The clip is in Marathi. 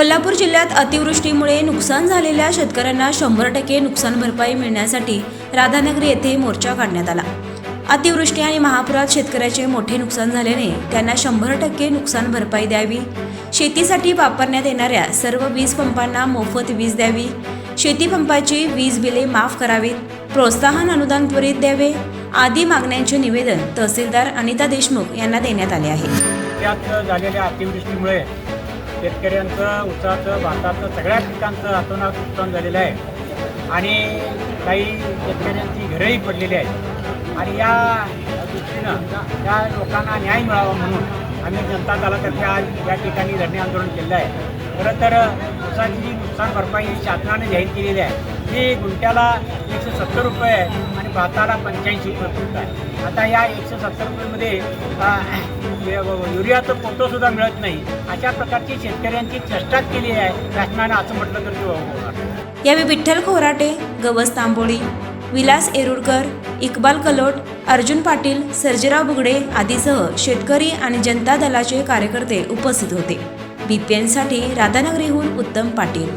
कोल्हापूर जिल्ह्यात अतिवृष्टीमुळे नुकसान झालेल्या शेतकऱ्यांना शंभर टक्के नुकसान भरपाई मिळण्यासाठी राधानगरी येथे मोर्चा काढण्यात आला. अतिवृष्टी आणि महापुरात शेतकऱ्याचे मोठे नुकसान झाल्याने त्यांना शंभर टक्के नुकसान भरपाई द्यावी. शेतीसाठी वापरण्यात येणाऱ्या सर्व वीज पंपांना मोफत वीज द्यावी. शेती पंपाची वीज बिले माफ करावीत प्रोत्साहन अनुदान त्वरित द्यावे. आदी मागण्यांचे निवेदन तहसीलदार अनिता देशमुख यांना देण्यात आले आहे. त्यात झालेल्या अतिवृष्टीमुळे शेतकऱ्यांचं उसाचं भाताचं सगळ्या पिकांचं हातोनात नुकसान झालेलं आहे. आणि काही शेतकऱ्यांची घरंही पडलेली आहेत. आणि या दृष्टीनं त्या लोकांना न्याय मिळावा म्हणून आम्ही जनता दलातर्फे आज या ठिकाणी धरणे आंदोलन केलं आहे. खरं तर ऊसाची जी नुकसान भरपाई शासनाने जाहीर केलेली आहे. ती गुंठ्याला एकशे सत्तर रुपये आहे आणि भाताला पंच्याऐंशी रुपये फुट आहे. आता या एकशे सत्तर रुपयेमध्ये युरियाचं पोतोसुद्धा मिळत नाही. अशा प्रकारची शेतकऱ्यांची चेष्टाच केली आहे शासनाने असं म्हटलं तर ते यावेळी विठ्ठल खोराटे गवस तांबोळी विलास एरुडकर इक्बाल कलोट अर्जुन पाटील सर्जेराव बुगडे आदीसह शेतकरी आणि जनता दलाचे कार्यकर्ते उपस्थित होते. बीपीएनसाठी राधानगरीहून उत्तम पाटील.